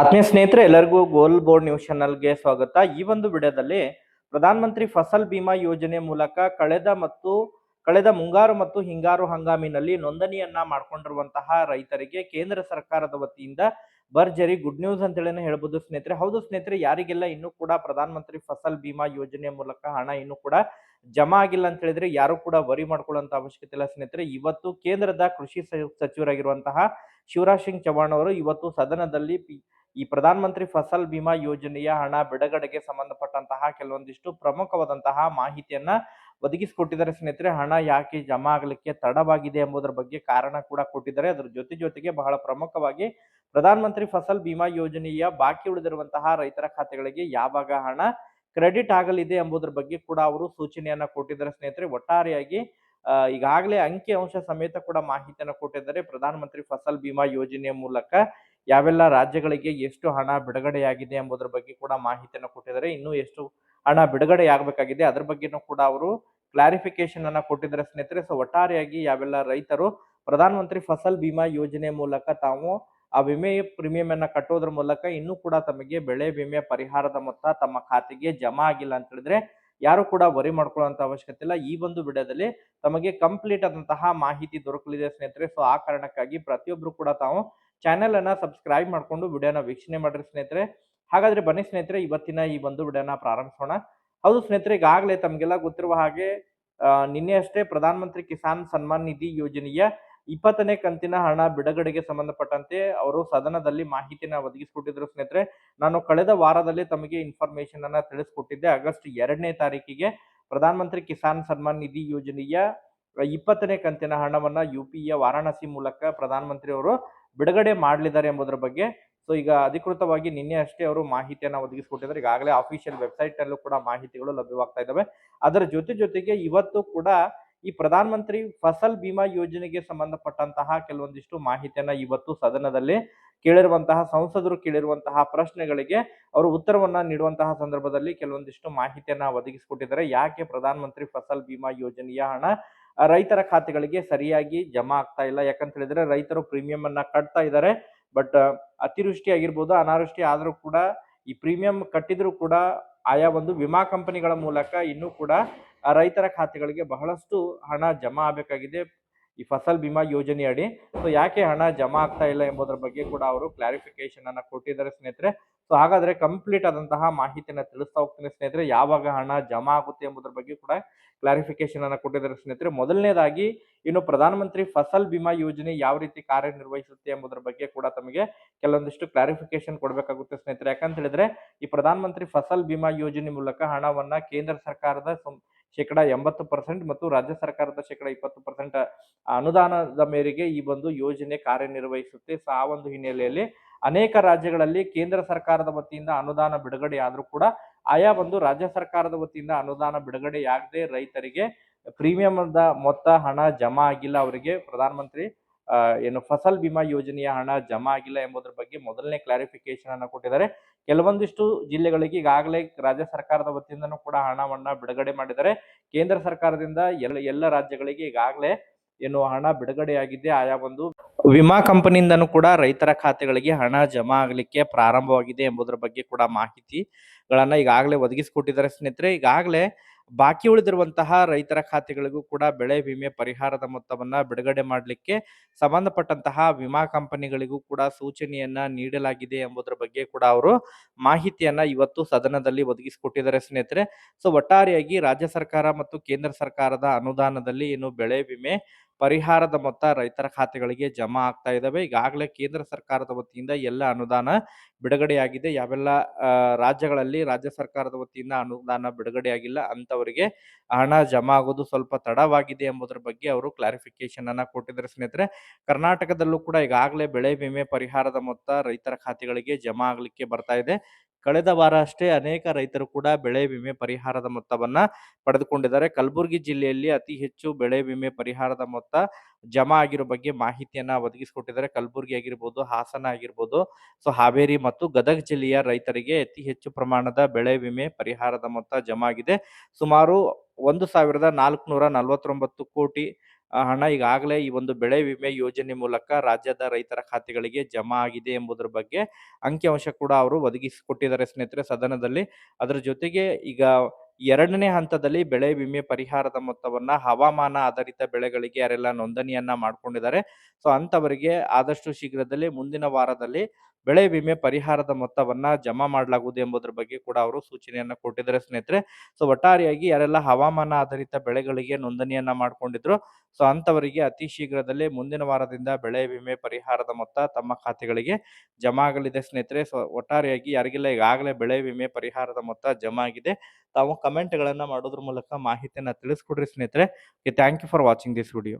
ಆತ್ಮೀಯ ಸ್ನೇಹಿತರೆ, ಎಲ್ಲರಿಗೂ ಗೋಲ್ ಬೋರ್ಡ್ ನ್ಯೂಸ್ ಚಾನಲ್ಗೆ ಸ್ವಾಗತ. ಈ ಒಂದು ವಿಡಿಯೋದಲ್ಲಿ ಪ್ರಧಾನ ಮಂತ್ರಿ ಫಸಲ್ ಬಿಮಾ ಯೋಜನೆ ಮೂಲಕ ಕಳೆದ ಮತ್ತು ಕಳೆದ ಮುಂಗಾರು ಮತ್ತು ಹಿಂಗಾರು ಹಂಗಾಮಿನಲ್ಲಿ ನೋಂದಣಿಯನ್ನ ಮಾಡ್ಕೊಂಡಿರುವಂತಹ ರೈತರಿಗೆ ಕೇಂದ್ರ ಸರ್ಕಾರದ ವತಿಯಿಂದ ಭರ್ಜರಿ ಗುಡ್ ನ್ಯೂಸ್ ಅಂತೇಳಿ ಹೇಳ್ಬೋದು ಸ್ನೇಹಿತರೆ. ಹೌದು ಸ್ನೇಹಿತರೆ, ಯಾರಿಗೆಲ್ಲ ಇನ್ನೂ ಕೂಡ ಪ್ರಧಾನ ಮಂತ್ರಿ ಫಸಲ್ ಬಿಮಾ ಯೋಜನೆ ಮೂಲಕ ಹಣ ಇನ್ನೂ ಕೂಡ ಜಮಾ ಆಗಿಲ್ಲ ಅಂತ ಹೇಳಿದ್ರೆ ಯಾರು ಕೂಡ ವರಿ ಮಾಡ್ಕೊಳ್ಳುವಂತ ಅವಶ್ಯಕತೆ ಇಲ್ಲ ಸ್ನೇಹಿತರೆ. ಇವತ್ತು ಕೇಂದ್ರದ ಕೃಷಿ ಸಚಿವರಾಗಿರುವಂತಹ ಶಿವರಾಜ್ ಸಿಂಗ್ ಚೌಹಾಣ್ ಅವರು ಇವತ್ತು ಸದನದಲ್ಲಿ ಈ ಪ್ರಧಾನ ಮಂತ್ರಿ ಫಸಲ್ ಬಿಮಾ ಯೋಜನೆಯ ಹಣ ಬಿಡುಗಡೆಗೆ ಸಂಬಂಧಪಟ್ಟಂತಹ ಕೆಲವೊಂದಿಷ್ಟು ಪ್ರಮುಖವಾದಂತಹ ಮಾಹಿತಿಯನ್ನ ಒದಗಿಸಿಕೊಟ್ಟಿದ್ದಾರೆ. ಸ್ನೇಹಿತರೆ, ಹಣ ಯಾಕೆ ಜಮಾ ಆಗಲಿಕ್ಕೆ ತಡವಾಗಿದೆ ಎಂಬುದರ ಬಗ್ಗೆ ಕಾರಣ ಕೂಡ ಕೊಟ್ಟಿದ್ದಾರೆ. ಅದರ ಜೊತೆ ಜೊತೆಗೆ ಬಹಳ ಪ್ರಮುಖವಾಗಿ ಪ್ರಧಾನ ಮಂತ್ರಿ ಫಸಲ್ ಬಿಮಾ ಯೋಜನೆಯ ಬಾಕಿ ಉಳಿದಿರುವಂತಹ ರೈತರ ಖಾತೆಗಳಿಗೆ ಯಾವಾಗ ಹಣ ಕ್ರೆಡಿಟ್ ಆಗಲಿದೆ ಎಂಬುದರ ಬಗ್ಗೆ ಕೂಡ ಅವರು ಸೂಚನೆಯನ್ನ ಕೊಟ್ಟಿದ್ದಾರೆ. ಸ್ನೇಹಿತರೆ, ಒಟ್ಟಾರೆಯಾಗಿ ಈಗಾಗಲೇ ಅಂಕಿ ಅಂಶ ಸಮೇತ ಕೂಡ ಮಾಹಿತಿಯನ್ನು ಕೊಟ್ಟಿದ್ದಾರೆ. ಪ್ರಧಾನ ಮಂತ್ರಿ ಫಸಲ್ ಬಿಮಾ ಯೋಜನೆಯ ಮೂಲಕ ಯಾವೆಲ್ಲ ರಾಜ್ಯಗಳಿಗೆ ಎಷ್ಟು ಹಣ ಬಿಡುಗಡೆಯಾಗಿದೆ ಎಂಬುದರ ಬಗ್ಗೆ ಕೂಡ ಮಾಹಿತಿಯನ್ನು ಕೊಟ್ಟಿದ್ದಾರೆ. ಇನ್ನು ಎಷ್ಟು ಹಣ ಬಿಡುಗಡೆ ಆಗಬೇಕಾಗಿದೆ ಅದ್ರ ಬಗ್ಗೆನೂ ಕೂಡ ಅವರು ಕ್ಲಾರಿಫಿಕೇಶನ್ ಅನ್ನ ಕೊಟ್ಟಿದ್ದಾರೆ ಸ್ನೇಹಿತರೆ. ಸೊ ಒಟ್ಟಾರೆಯಾಗಿ ಯಾವೆಲ್ಲ ರೈತರು, ಪ್ರಧಾನಮಂತ್ರಿ ಫಸಲ್ ಬಿಮಾ ಯೋಜನೆ ಮೂಲಕ ತಾವು ಆ ವಿಮೆ ಪ್ರೀಮಿಯಂ ಅನ್ನ ಕಟ್ಟೋದ್ರ ಮೂಲಕ ಇನ್ನೂ ಕೂಡ ತಮಗೆ ಬೆಳೆ ವಿಮೆ ಪರಿಹಾರದ ಮೊತ್ತ ತಮ್ಮ ಖಾತೆಗೆ ಜಮಾ ಆಗಿಲ್ಲ ಅಂತ ಹೇಳಿದ್ರೆ ಯಾರು ಕೂಡ ವರಿ ಮಾಡ್ಕೊಳ್ಳುವಂತ ಅವಶ್ಯಕತೆ ಇಲ್ಲ. ಈ ಒಂದು ವಿಡಿಯೋದಲ್ಲಿ ತಮಗೆ ಕಂಪ್ಲೀಟ್ ಆದಂತಹ ಮಾಹಿತಿ ದೊರಕಲಿದೆ ಸ್ನೇಹಿತರೆ. ಸೊ ಆ ಕಾರಣಕ್ಕಾಗಿ ಪ್ರತಿಯೊಬ್ರು ಕೂಡ ತಾವು ಚಾನೆಲ್ ಅನ್ನ ಸಬ್ಸ್ಕ್ರೈಬ್ ಮಾಡ್ಕೊಂಡು ವಿಡಿಯೋನ ವೀಕ್ಷಣೆ ಮಾಡ್ರಿ ಸ್ನೇಹಿತರೆ. ಹಾಗಾದ್ರೆ ಬನ್ನಿ ಸ್ನೇಹಿತರೆ, ಇವತ್ತಿನ ಈ ಒಂದು ವಿಡಿಯೋನ ಪ್ರಾರಂಭಿಸೋಣ. ಹೌದು ಸ್ನೇಹಿತರೆ, ಈಗಾಗಲೇ ತಮಗೆಲ್ಲ ಗೊತ್ತಿರುವ ಹಾಗೆ ನಿನ್ನೆ ಅಷ್ಟೇ ಪ್ರಧಾನ ಮಂತ್ರಿ ಕಿಸಾನ್ ಸನ್ಮಾನ್ ನಿಧಿ ಯೋಜನೆಯ ಇಪ್ಪತ್ತನೇ ಕಂತಿನ ಹಣ ಬಿಡುಗಡೆಗೆ ಸಂಬಂಧಪಟ್ಟಂತೆ ಅವರು ಸದನದಲ್ಲಿ ಮಾಹಿತಿನ ಒದಗಿಸಿಕೊಟ್ಟಿದ್ರು ಸ್ನೇಹಿತರೆ. ನಾನು ಕಳೆದ ವಾರದಲ್ಲಿ ತಮಗೆ ಇನ್ಫಾರ್ಮೇಶನ್ ಅನ್ನ ತಿಳಿಸ್ಕೊಟ್ಟಿದ್ದೆ. ಆಗಸ್ಟ್ ಎರಡನೇ ತಾರೀಕಿಗೆ ಪ್ರಧಾನ ಮಂತ್ರಿ ಕಿಸಾನ್ ಸನ್ಮಾನ್ ನಿಧಿ ಯೋಜನೆಯ ಇಪ್ಪತ್ತನೇ ಕಂತಿನ ಹಣವನ್ನ ಯು ಪಿಯ ವಾರಾಣಸಿ ಮೂಲಕ ಪ್ರಧಾನಮಂತ್ರಿ ಅವರು ಬಿಡುಗಡೆ ಮಾಡಲಿದ್ದಾರೆ ಎಂಬುದರ ಬಗ್ಗೆ. ಸೊ ಈಗ ಅಧಿಕೃತವಾಗಿ ನಿನ್ನೆ ಅಷ್ಟೇ ಅವರು ಮಾಹಿತಿಯನ್ನು ಒದಗಿಸಿಕೊಟ್ಟಿದ್ದಾರೆ. ಈಗಾಗಲೇ ಅಫಿಷಿಯಲ್ ವೆಬ್ಸೈಟ್ ನಲ್ಲೂ ಕೂಡ ಮಾಹಿತಿಗಳು ಲಭ್ಯವಾಗ್ತಾ ಇದ್ದಾವೆ. ಅದರ ಜೊತೆ ಜೊತೆಗೆ ಇವತ್ತು ಕೂಡ ಈ ಪ್ರಧಾನ ಮಂತ್ರಿ ಫಸಲ್ ಬಿಮಾ ಯೋಜನೆಗೆ ಸಂಬಂಧಪಟ್ಟಂತಹ ಕೆಲವೊಂದಿಷ್ಟು ಮಾಹಿತಿಯನ್ನ ಇವತ್ತು ಸದನದಲ್ಲಿ ಕೇಳಿರುವಂತಹ, ಸಂಸದರು ಕೇಳಿರುವಂತಹ ಪ್ರಶ್ನೆಗಳಿಗೆ ಅವರು ಉತ್ತರವನ್ನ ನೀಡುವಂತಹ ಸಂದರ್ಭದಲ್ಲಿ ಕೆಲವೊಂದಿಷ್ಟು ಮಾಹಿತಿಯನ್ನ ಒದಗಿಸಿಕೊಟ್ಟಿದ್ದಾರೆ. ಯಾಕೆ ಪ್ರಧಾನ ಮಂತ್ರಿ ಫಸಲ್ ಬಿಮಾ ಯೋಜನೆಯ ಹಣ ರೈತರ ಖಾತೆಗಳಿಗೆ ಸರಿಯಾಗಿ ಜಮಾ ಆಗ್ತಾ ಇಲ್ಲ. ಯಾಕಂತ ಹೇಳಿದ್ರೆ ರೈತರು ಪ್ರೀಮಿಯಂ ಅನ್ನ ಕಟ್ತಾ ಇದ್ದಾರೆ. ಬಟ್ ಅತಿವೃಷ್ಟಿ ಆಗಿರ್ಬೋದು, ಅನಾವೃಷ್ಟಿ ಆದರೂ ಕೂಡ ಈ ಪ್ರೀಮಿಯಂ ಕಟ್ಟಿದ್ರು ಕೂಡ ಆಯಾ ಒಂದು ವಿಮಾ ಕಂಪನಿಗಳ ಮೂಲಕ ಇನ್ನೂ ಕೂಡ ರೈತರ ಖಾತೆಗಳಿಗೆ ಬಹಳಷ್ಟು ಹಣ ಜಮಾ ಆಗಬೇಕಾಗಿದೆ ಈ ಫಸಲ್ ಬಿಮಾ ಯೋಜನೆ ಅಡಿ ಸೊ ಯಾಕೆ ಹಣ ಜಮಾ ಆಗ್ತಾ ಇಲ್ಲ ಎಂಬುದರ ಬಗ್ಗೆ ಕೂಡ ಅವರು ಕ್ಲಾರಿಫಿಕೇಶನ್ ಅನ್ನ ಕೊಟ್ಟಿದ್ದಾರೆ ಸ್ನೇಹಿತರೆ. ಸೊ ಹಾಗಾದ್ರೆ ಕಂಪ್ಲೀಟ್ ಆದಂತಹ ಮಾಹಿತಿಯನ್ನ ತಿಳಿಸ್ತಾ ಹೋಗ್ತೀನಿ ಸ್ನೇಹಿತರೆ. ಯಾವಾಗ ಹಣ ಜಮಾ ಆಗುತ್ತೆ ಎಂಬುದರ ಬಗ್ಗೆ ಕೂಡ ಕ್ಲಾರಿಫಿಕೇಶನ್ ಅನ್ನ ಕೊಟ್ಟಿದ್ದಾರೆ ಸ್ನೇಹಿತರೆ. ಮೊದಲನೇದಾಗಿ, ಇನ್ನು ಪ್ರಧಾನಮಂತ್ರಿ ಫಸಲ್ ಬಿಮಾ ಯೋಜನೆ ಯಾವ ರೀತಿ ಕಾರ್ಯನಿರ್ವಹಿಸುತ್ತೆ ಎಂಬುದರ ಬಗ್ಗೆ ಕೂಡ ತಮಗೆ ಕೆಲವೊಂದಿಷ್ಟು ಕ್ಲಾರಿಫಿಕೇಶನ್ ಕೊಡಬೇಕಾಗುತ್ತೆ ಸ್ನೇಹಿತರೆ. ಯಾಕಂತ ಹೇಳಿದ್ರೆ, ಈ ಪ್ರಧಾನಮಂತ್ರಿ ಫಸಲ್ ಬಿಮಾ ಯೋಜನೆ ಮೂಲಕ ಹಣವನ್ನ ಕೇಂದ್ರ ಸರ್ಕಾರದ ಶೇಕಡ ಎಂಬತ್ತು ಪರ್ಸೆಂಟ್ ಮತ್ತು ರಾಜ್ಯ ಸರ್ಕಾರದ ಶೇಕಡ ಇಪ್ಪತ್ತು ಪರ್ಸೆಂಟ್ ಅನುದಾನದ ಮೇರೆಗೆ ಈ ಒಂದು ಯೋಜನೆ ಕಾರ್ಯನಿರ್ವಹಿಸುತ್ತೆ. ಸೊ, ಆ ಒಂದು ಹಿನ್ನೆಲೆಯಲ್ಲಿ ಅನೇಕ ರಾಜ್ಯಗಳಲ್ಲಿ ಕೇಂದ್ರ ಸರ್ಕಾರದ ವತಿಯಿಂದ ಅನುದಾನ ಬಿಡುಗಡೆ ಆದರೂ ಕೂಡ ಆಯಾ ಒಂದು ರಾಜ್ಯ ಸರ್ಕಾರದ ವತಿಯಿಂದ ಅನುದಾನ ಬಿಡುಗಡೆಯಾಗದೆ ರೈತರಿಗೆ ಪ್ರೀಮಿಯಂದ ಮೊತ್ತ ಹಣ ಜಮಾ ಆಗಿಲ್ಲ ಅವರಿಗೆ. ಪ್ರಧಾನಮಂತ್ರಿ ಏನು ಫಸಲ್ ಬಿಮಾ ಯೋಜನೆಯ ಹಣ ಜಮಾ ಆಗಿಲ್ಲ ಎಂಬುದರ ಬಗ್ಗೆ ಮೊದಲನೇ ಕ್ಲಾರಿಫಿಕೇಶನ್ ಅನ್ನು ಕೊಟ್ಟಿದ್ದಾರೆ. ಕೆಲವೊಂದಿಷ್ಟು ಜಿಲ್ಲೆಗಳಿಗೆ ಈಗಾಗಲೇ ರಾಜ್ಯ ಸರ್ಕಾರದ ವತಿಯಿಂದನೂ ಕೂಡ ಹಣವನ್ನ ಬಿಡುಗಡೆ ಮಾಡಿದ್ದಾರೆ. ಕೇಂದ್ರ ಸರ್ಕಾರದಿಂದ ಎಲ್ಲ ಎಲ್ಲ ರಾಜ್ಯಗಳಿಗೆ ಈಗಾಗಲೇ ಏನು ಹಣ ಬಿಡುಗಡೆಯಾಗಿದೆ. ಆಯಾ ಒಂದು ವಿಮಾ ಕಂಪನಿಯಿಂದನೂ ಕೂಡ ರೈತರ ಖಾತೆಗಳಿಗೆ ಹಣ ಜಮಾ ಆಗಲಿಕ್ಕೆ ಪ್ರಾರಂಭವಾಗಿದೆ ಎಂಬುದರ ಬಗ್ಗೆ ಕೂಡ ಮಾಹಿತಿಗಳನ್ನ ಈಗಾಗಲೇ ಒದಗಿಸಿಕೊಟ್ಟಿದ್ದಾರೆ ಸ್ನೇಹಿತರೆ. ಈಗಾಗಲೇ ಬಾಕಿ ಉಳಿದಿರುವಂತಹ ರೈತರ ಖಾತೆಗಳಿಗೂ ಕೂಡ ಬೆಳೆ ವಿಮೆ ಪರಿಹಾರದ ಮೊತ್ತವನ್ನ ಬಿಡುಗಡೆ ಮಾಡಲಿಕ್ಕೆ ಸಂಬಂಧಪಟ್ಟಂತಹ ವಿಮಾ ಕಂಪನಿಗಳಿಗೂ ಕೂಡ ಸೂಚನೆಯನ್ನ ನೀಡಲಾಗಿದೆ ಎಂಬುದರ ಬಗ್ಗೆ ಕೂಡ ಅವರು ಮಾಹಿತಿಯನ್ನ ಇವತ್ತು ಸದನದಲ್ಲಿ ಒದಗಿಸಿಕೊಟ್ಟಿದ್ದಾರೆ ಸ್ನೇಹಿತರೆ. ಸೊ ಒಟ್ಟಾರೆಯಾಗಿ ರಾಜ್ಯ ಸರ್ಕಾರ ಮತ್ತು ಕೇಂದ್ರ ಸರ್ಕಾರದ ಅನುದಾನದಲ್ಲಿ ಏನು ಬೆಳೆ ವಿಮೆ ಪರಿಹಾರದ ಮೊತ್ತ ರೈತರ ಖಾತೆಗಳಿಗೆ ಜಮಾ ಆಗ್ತಾ ಇದಾವೆ. ಈಗಾಗಲೇ ಕೇಂದ್ರ ಸರ್ಕಾರದ ವತಿಯಿಂದ ಎಲ್ಲ ಅನುದಾನ ಬಿಡುಗಡೆಯಾಗಿದೆ. ಯಾವೆಲ್ಲ ರಾಜ್ಯಗಳಲ್ಲಿ ರಾಜ್ಯ ಸರ್ಕಾರದ ವತಿಯಿಂದ ಅನುದಾನ ಬಿಡುಗಡೆಯಾಗಿಲ್ಲ ಅಂತವರಿಗೆ ಹಣ ಜಮಾ ಆಗೋದು ಸ್ವಲ್ಪ ತಡವಾಗಿದೆ ಎಂಬುದರ ಬಗ್ಗೆ ಅವರು ಕ್ಲಾರಿಫಿಕೇಶನ್ ಅನ್ನ ಕೊಟ್ಟಿದ್ದಾರೆ ಸ್ನೇಹಿತರೆ. ಕರ್ನಾಟಕದಲ್ಲೂ ಕೂಡ ಈಗಾಗಲೇ ಬೆಳೆ ವಿಮೆ ಪರಿಹಾರದ ಮೊತ್ತ ರೈತರ ಖಾತೆಗಳಿಗೆ ಜಮಾ ಆಗಲಿಕ್ಕೆ ಬರ್ತಾ ಇದೆ. ಕಳೆದ ವಾರ ಅಷ್ಟೇ ಅನೇಕ ರೈತರು ಕೂಡ ಬೆಳೆ ವಿಮೆ ಪರಿಹಾರದ ಮೊತ್ತವನ್ನ ಪಡೆದುಕೊಂಡಿದ್ದಾರೆ. ಕಲಬುರಗಿ ಜಿಲ್ಲೆಯಲ್ಲಿ ಅತಿ ಹೆಚ್ಚು ಬೆಳೆ ವಿಮೆ ಪರಿಹಾರದ ಮೊತ್ತ ಜಮಾ ಆಗಿರೋ ಬಗ್ಗೆ ಮಾಹಿತಿಯನ್ನ ಒದಗಿಸಿಕೊಟ್ಟಿದ್ದಾರೆ. ಕಲಬುರಗಿ ಆಗಿರ್ಬೋದು, ಹಾಸನ ಆಗಿರ್ಬೋದು, ಸೊ ಹಾವೇರಿ ಮತ್ತು ಗದಗ ಜಿಲ್ಲೆಯ ರೈತರಿಗೆ ಅತಿ ಹೆಚ್ಚು ಪ್ರಮಾಣದ ಬೆಳೆ ವಿಮೆ ಪರಿಹಾರದ ಮೊತ್ತ ಜಮಾ ಆಗಿದೆ. ಸುಮಾರು ಒಂದು ಸಾವಿರದ ನಾಲ್ಕುನೂರ ನಲವತ್ತೊಂಬತ್ತು ಕೋಟಿ ಆ ಹಣ ಈಗಾಗಲೇ ಈ ಒಂದು ಬೆಳೆ ವಿಮೆ ಯೋಜನೆ ಮೂಲಕ ರಾಜ್ಯದ ರೈತರ ಖಾತೆಗಳಿಗೆ ಜಮಾ ಆಗಿದೆ ಎಂಬುದರ ಬಗ್ಗೆ ಅಂಕಿಅಂಶ ಕೂಡ ಅವರು ಒದಗಿಸಿಕೊಟ್ಟಿದ್ದಾರೆ ಸ್ನೇಹಿತರೆ ಸದನದಲ್ಲಿ. ಅದರ ಜೊತೆಗೆ ಈಗ ಎರಡನೇ ಹಂತದಲ್ಲಿ ಬೆಳೆ ವಿಮೆ ಪರಿಹಾರದ ಮೊತ್ತವನ್ನ ಹವಾಮಾನ ಆಧಾರಿತ ಬೆಳೆಗಳಿಗೆ ಯಾರೆಲ್ಲ ನೋಂದಣಿಯನ್ನ ಮಾಡ್ಕೊಂಡಿದ್ದಾರೆ ಸೊ ಅಂತವರಿಗೆ ಆದಷ್ಟು ಶೀಘ್ರದಲ್ಲಿ ಮುಂದಿನ ವಾರದಲ್ಲಿ ಬೆಳೆ ವಿಮೆ ಪರಿಹಾರದ ಮೊತ್ತವನ್ನ ಜಮಾ ಮಾಡಲಾಗುವುದು ಎಂಬುದರ ಬಗ್ಗೆ ಕೂಡ ಅವರು ಸೂಚನೆಯನ್ನ ಕೊಟ್ಟಿದ್ದಾರೆ ಸ್ನೇಹಿತರೆ. ಸೊ ಒಟ್ಟಾರೆಯಾಗಿ ಯಾರೆಲ್ಲ ಹವಾಮಾನ ಆಧಾರಿತ ಬೆಳೆಗಳಿಗೆ ನೋಂದಣಿಯನ್ನ ಮಾಡಿಕೊಂಡಿದ್ರು ಸೊ ಅಂತವರಿಗೆ ಅತಿ ಶೀಘ್ರದಲ್ಲೇ ಮುಂದಿನ ವಾರದಿಂದ ಬೆಳೆ ವಿಮೆ ಪರಿಹಾರದ ಮೊತ್ತ ತಮ್ಮ ಖಾತೆಗಳಿಗೆ ಜಮಾ ಆಗಲಿದೆ ಸ್ನೇಹಿತರೆ. ಸೊ ಒಟ್ಟಾರೆಯಾಗಿ ಯಾರಿಗೆಲ್ಲ ಈಗಾಗಲೇ ಬೆಳೆ ವಿಮೆ ಪರಿಹಾರದ ಮೊತ್ತ ಜಮಾ ಆಗಿದೆ, ತಾವು ಕಮೆಂಟ್‌ಗಳನ್ನ ಮಾಡೋದ್ರ ಮೂಲಕ ಮಾಹಿತಿಯನ್ನ ತಿಳಿಸ್ಕೊಡ್ರಿ ಸ್ನೇಹಿತರೆ. Thank you for watching this video.